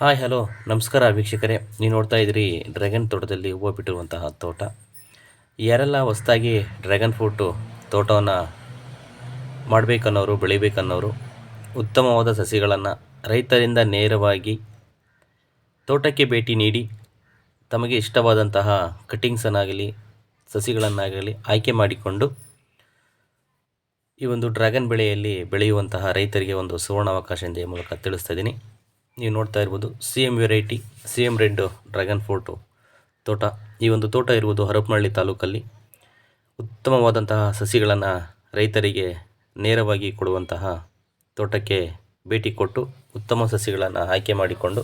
Hi hello ನಮಸ್ಕಾರ ವೀಕ್ಷಕರೇ. ನೀವು ನೋಡ್ತಾ ಇದ್ದೀರಿ ಡ್ರ್ಯಾಗನ್ ತೋಟದಲ್ಲಿ ಹೂವು ಬಿಟ್ಟಿರುವಂತಹ ತೋಟ. ಯಾರೆಲ್ಲ ಹೊಸದಾಗಿ ಡ್ರ್ಯಾಗನ್ ಫ್ರೂಟು ತೋಟವನ್ನು ಮಾಡಬೇಕನ್ನೋರು, ಬೆಳಿಬೇಕನ್ನೋರು, ಉತ್ತಮವಾದ ಸಸಿಗಳನ್ನು ರೈತರಿಂದ ನೇರವಾಗಿ ತೋಟಕ್ಕೆ ಭೇಟಿ ನೀಡಿ, ತಮಗೆ ಇಷ್ಟವಾದಂತಹ ಕಟ್ಟಿಂಗ್ಸನ್ನಾಗಲಿ ಸಸಿಗಳನ್ನಾಗಲಿ ಆಯ್ಕೆ ಮಾಡಿಕೊಂಡು ಈ ಒಂದು ಡ್ರ್ಯಾಗನ್ ಬೆಳೆಯಲ್ಲಿ ಬೆಳೆಯುವಂತಹ ರೈತರಿಗೆ ಒಂದು ಸುವರ್ಣಾವಕಾಶ ಎಂದು ಮೂಲಕ ತಿಳಿಸ್ತಾ ಇದ್ದೀನಿ. ನೀವು ನೋಡ್ತಾ ಇರ್ಬೋದು C M variety C M red dragon fruit ತೋಟ. ಈ ಒಂದು ತೋಟ ಇರುವುದು ಹರಪನಹಳ್ಳಿ ತಾಲೂಕಲ್ಲಿ. ಉತ್ತಮವಾದಂತಹ ಸಸಿಗಳನ್ನು ರೈತರಿಗೆ ನೇರವಾಗಿ ಕೊಡುವಂತಹ ತೋಟಕ್ಕೆ ಭೇಟಿ ಕೊಟ್ಟು ಉತ್ತಮ ಸಸಿಗಳನ್ನು ಆಯ್ಕೆ ಮಾಡಿಕೊಂಡು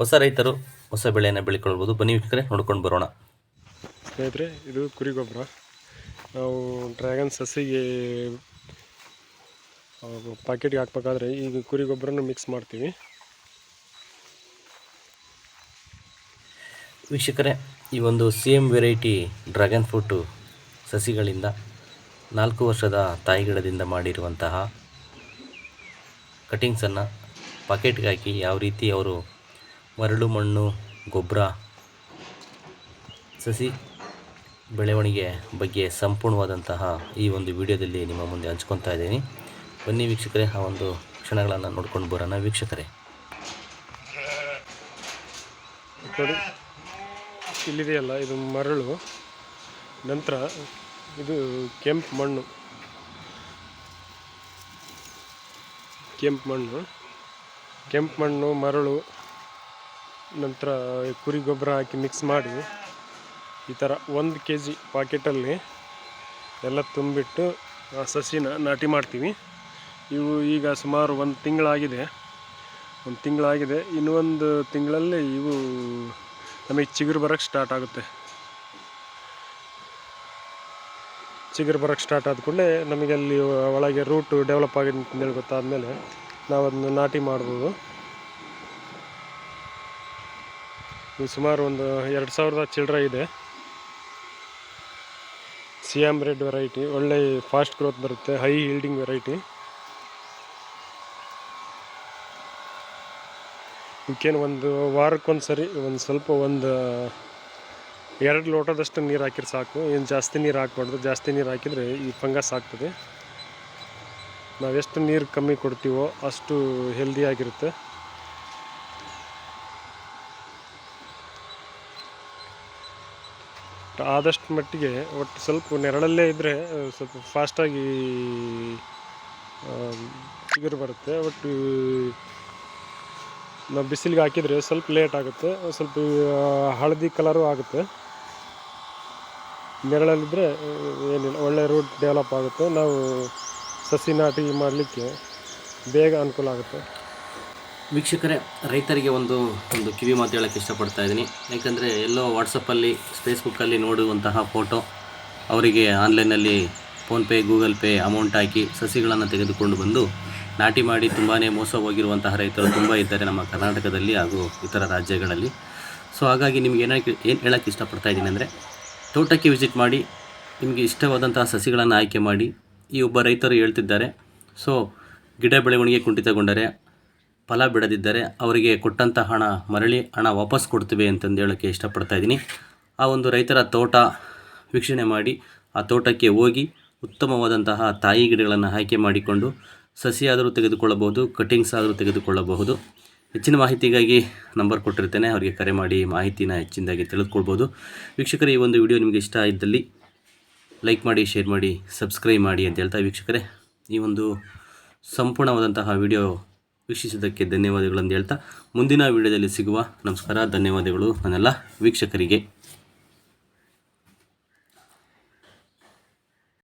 ಹೊಸ ರೈತರು ಹೊಸ ಬೆಳೆಯನ್ನು ಬೆಳ್ಕೊಳ್ಬೋದು. ಬನ್ನಿ ವೀಕ್ಷಕರೇ, ನೋಡ್ಕೊಂಡು ಬರೋಣ. ಸ್ನೇಹಿತರೆ, ಇದು ಕುರಿ ಗೊಬ್ಬರ ನಾವು ಡ್ರ್ಯಾಗನ್ ಸಸಿಗೆ ಪ್ಯಾಕೆಟ್ಗೆ ಹಾಕ್ಬೇಕಾದ್ರೆ ಈಗ ಕುರಿ ಗೊಬ್ಬರನ ಮಿಕ್ಸ್ ಮಾಡ್ತೀವಿ. ವೀಕ್ಷಕರೇ, ಈ ಒಂದು ಸೇಮ್ ವೆರೈಟಿ ಡ್ರ್ಯಾಗನ್ ಫ್ರೂಟು ಸಸಿಗಳಿಂದ ನಾಲ್ಕು ವರ್ಷದ ತಾಯಿ ಗಿಡದಿಂದ ಮಾಡಿರುವಂತಹ ಕಟಿಂಗ್ಸನ್ನು ಪಾಕೆಟ್ಗೆ ಹಾಕಿ ಯಾವ ರೀತಿ ಅವರು ಮರಳು ಮಣ್ಣು, ಗೊಬ್ಬರ, ಸಸಿ ಬೆಳವಣಿಗೆ ಬಗ್ಗೆ ಸಂಪೂರ್ಣವಾದಂತಹ ಈ ಒಂದು ವಿಡಿಯೋದಲ್ಲಿ ನಿಮ್ಮ ಮುಂದೆ ಹಂಚ್ಕೊತಾ ಇದ್ದೀನಿ. ಬನ್ನಿ ವೀಕ್ಷಕರೇ, ಆ ಒಂದು ಕ್ಷಣಗಳನ್ನು ನೋಡ್ಕೊಂಡು ಬರೋಣ ವೀಕ್ಷಕರೇ. ಇಲ್ಲಿದೆಯಲ್ಲ, ಇದು ಮರಳು. ನಂತರ ಇದು ಕೆಂಪು ಮಣ್ಣು. ಕೆಂಪು ಮಣ್ಣು. ಕೆಂಪು ಮಣ್ಣು, ಮರಳು, ನಂತರ ಕುರಿ ಗೊಬ್ಬರ ಹಾಕಿ ಮಿಕ್ಸ್ ಮಾಡಿ ಈ ಥರ ಒಂದು ಕೆ ಜಿ ಪಾಕೆಟಲ್ಲಿ ಎಲ್ಲ ತುಂಬಿಟ್ಟು ಆ ಸಸಿನ ನಾಟಿ ಮಾಡ್ತೀವಿ. ಇವು ಈಗ ಸುಮಾರು ಒಂದು ತಿಂಗಳಾಗಿದೆ. ಒಂದು ತಿಂಗಳಾಗಿದೆ. ಇನ್ನೂ ಒಂದು ತಿಂಗಳಲ್ಲಿ ಇವು ನಮಗೆ ಚಿಗುರು ಬರೋಕ್ಕೆ ಸ್ಟಾರ್ಟ್ ಆಗುತ್ತೆ. ಚಿಗುರು ಬರೋಕ್ಕೆ ಸ್ಟಾರ್ಟ್ ಆದ ಕೂಡಲೇ ನಮಗೆ ಅಲ್ಲಿ ಒಳಗೆ ರೂಟು ಡೆವಲಪ್ ಆಗಿದೆ ಅಂತಂದೇಳಿ ಗೊತ್ತಾದಮೇಲೆ ನಾವು ಅದನ್ನು ನಾಟಿ ಮಾಡ್ಬೋದು. ಸುಮಾರು ಒಂದು ಎರಡು ಸಾವಿರದ ಚಿಲ್ಡ್ರ ಇದೆ. ಸಿಯಾಮ್ ರೆಡ್ ವೆರೈಟಿ ಒಳ್ಳೆ ಫಾಸ್ಟ್ ಗ್ರೋತ್ ಬರುತ್ತೆ ಹೈ ಹೀಲ್ಡಿಂಗ್ ವೆರೈಟಿ ಇವಕ್ಕೇನು ಒಂದು ವಾರಕ್ಕೊಂದು ಸರಿ ಒಂದು ಸ್ವಲ್ಪ ಒಂದು, ಎರಡು ಲೋಟದಷ್ಟು ನೀರು ಹಾಕಿದ್ರೆ ಸಾಕು. ಏನು ಜಾಸ್ತಿ ನೀರು ಹಾಕ್ಬಾರ್ದು. ಜಾಸ್ತಿ ನೀರು ಹಾಕಿದರೆ ಈ ಫಂಗಸ್ ಆಗ್ತದೆ. ನಾವೆಷ್ಟು ನೀರು ಕಮ್ಮಿ ಕೊಡ್ತೀವೋ ಅಷ್ಟು ಹೆಲ್ದಿಯಾಗಿರುತ್ತೆ ಆದಷ್ಟು ಮಟ್ಟಿಗೆ ಒಟ್ಟು ಸ್ವಲ್ಪ ನೆರಳಲ್ಲೇ ಇದ್ದರೆ ಸ್ವಲ್ಪ ಫಾಸ್ಟಾಗಿ ಚಿಗುರು ಬರುತ್ತೆ. ಒಟ್ಟು ನಾವು ಬಿಸಿಲಿಗೆ ಹಾಕಿದರೆ ಸ್ವಲ್ಪ ಲೇಟ್ ಆಗುತ್ತೆ. ಸ್ವಲ್ಪ ಹಳದಿ ಕಲರು ಆಗುತ್ತೆ. ನೆರಳಲ್ಲಿದ್ದರೆ ಏನಿಲ್ಲ, ಒಳ್ಳೆ ರೂಟ್ ಡೆವಲಪ್ ಆಗುತ್ತೆ. ನಾವು ಸಸಿ ನಾಟಿ ಮಾಡಲಿಕ್ಕೆ ಬೇಗ ಅನುಕೂಲ ಆಗುತ್ತೆ. ವೀಕ್ಷಕರೇ, ರೈತರಿಗೆ ಒಂದು ಒಂದು ಕಿವಿ ಮಾತು ಹೇಳೋಕ್ಕೆ ಇಷ್ಟಪಡ್ತಾ ಇದ್ದೀನಿ. ಯಾಕಂದರೆ ಎಲ್ಲೋ ವಾಟ್ಸಪ್ಪಲ್ಲಿ ಫೇಸ್ಬುಕ್ಕಲ್ಲಿ ನೋಡುವಂತಹ ಫೋಟೋ ಅವರಿಗೆ ಆನ್ಲೈನಲ್ಲಿ ಫೋನ್ಪೇ ಗೂಗಲ್ ಪೇ ಅಮೌಂಟ್ ಹಾಕಿ ಸಸಿಗಳನ್ನು ತೆಗೆದುಕೊಂಡು ಬಂದು ನಾಟಿ ಮಾಡಿ ತುಂಬಾ ಮೋಸ ಹೋಗಿರುವಂತಹ ರೈತರು ತುಂಬ ಇದ್ದಾರೆ ನಮ್ಮ ಕರ್ನಾಟಕದಲ್ಲಿ ಹಾಗೂ ಇತರ ರಾಜ್ಯಗಳಲ್ಲಿ. ಸೊ ಹಾಗಾಗಿ ನಿಮ್ಗೆ ಏನಕ್ಕೆ ಏನು ಹೇಳೋಕ್ಕೆ ಇಷ್ಟಪಡ್ತಾ ಇದ್ದೀನಿ ಅಂದರೆ, ತೋಟಕ್ಕೆ ವಿಸಿಟ್ ಮಾಡಿ, ನಿಮಗೆ ಇಷ್ಟವಾದಂತಹ ಸಸಿಗಳನ್ನು ಆಯ್ಕೆ ಮಾಡಿ, ಈ ಒಬ್ಬ ರೈತರು ಹೇಳ್ತಿದ್ದಾರೆ. ಸೊ ಗಿಡ ಬೆಳವಣಿಗೆ ಕುಂಠಿತಗೊಂಡರೆ, ಫಲ ಬಿಡದಿದ್ದರೆ ಅವರಿಗೆ ಕೊಟ್ಟಂಥ ಹಣ ಮರಳಿ ಹಣ ವಾಪಸ್ ಕೊಡ್ತೀವಿ ಅಂತಂದು ಹೇಳೋಕ್ಕೆ ಇಷ್ಟಪಡ್ತಾ ಇದ್ದೀನಿ. ಆ ಒಂದು ರೈತರ ತೋಟ ವೀಕ್ಷಣೆ ಮಾಡಿ, ಆ ತೋಟಕ್ಕೆ ಹೋಗಿ ಉತ್ತಮವಾದಂತಹ ತಾಯಿ ಗಿಡಗಳನ್ನು ಆಯ್ಕೆ ಮಾಡಿಕೊಂಡು ಸಸಿ ಆದರೂ ತೆಗೆದುಕೊಳ್ಳಬಹುದು, ಕಟಿಂಗ್ಸ್ ಆದರೂ ತೆಗೆದುಕೊಳ್ಳಬಹುದು. ಹೆಚ್ಚಿನ ಮಾಹಿತಿಗಾಗಿ ನಂಬರ್ ಕೊಟ್ಟಿರ್ತೇನೆ, ಅವರಿಗೆ ಕರೆ ಮಾಡಿ ಮಾಹಿತಿನ ಹೆಚ್ಚಿನದಾಗಿ ತಿಳಿದುಕೊಳ್ಬೋದು ವೀಕ್ಷಕರೇ, ಈ ಒಂದು ವಿಡಿಯೋ ನಿಮಗೆ ಇಷ್ಟ ಇದ್ದಲ್ಲಿ ಲೈಕ್ ಮಾಡಿ, ಶೇರ್ ಮಾಡಿ, ಸಬ್ಸ್ಕ್ರೈಬ್ ಮಾಡಿ ಅಂತ ಹೇಳ್ತಾ ವೀಕ್ಷಕರೇ, ಈ ಒಂದು ಸಂಪೂರ್ಣವಾದಂತಹ ವಿಡಿಯೋ ವೀಕ್ಷಿಸಿದ್ದಕ್ಕೆ ಧನ್ಯವಾದಗಳು ಅಂತ ಹೇಳ್ತಾ, ಮುಂದಿನ ವಿಡಿಯೋದಲ್ಲಿ ಸಿಗುವ, ನಮಸ್ಕಾರ, ಧನ್ಯವಾದಗಳು ನನ್ನೆಲ್ಲ ವೀಕ್ಷಕರಿಗೆ.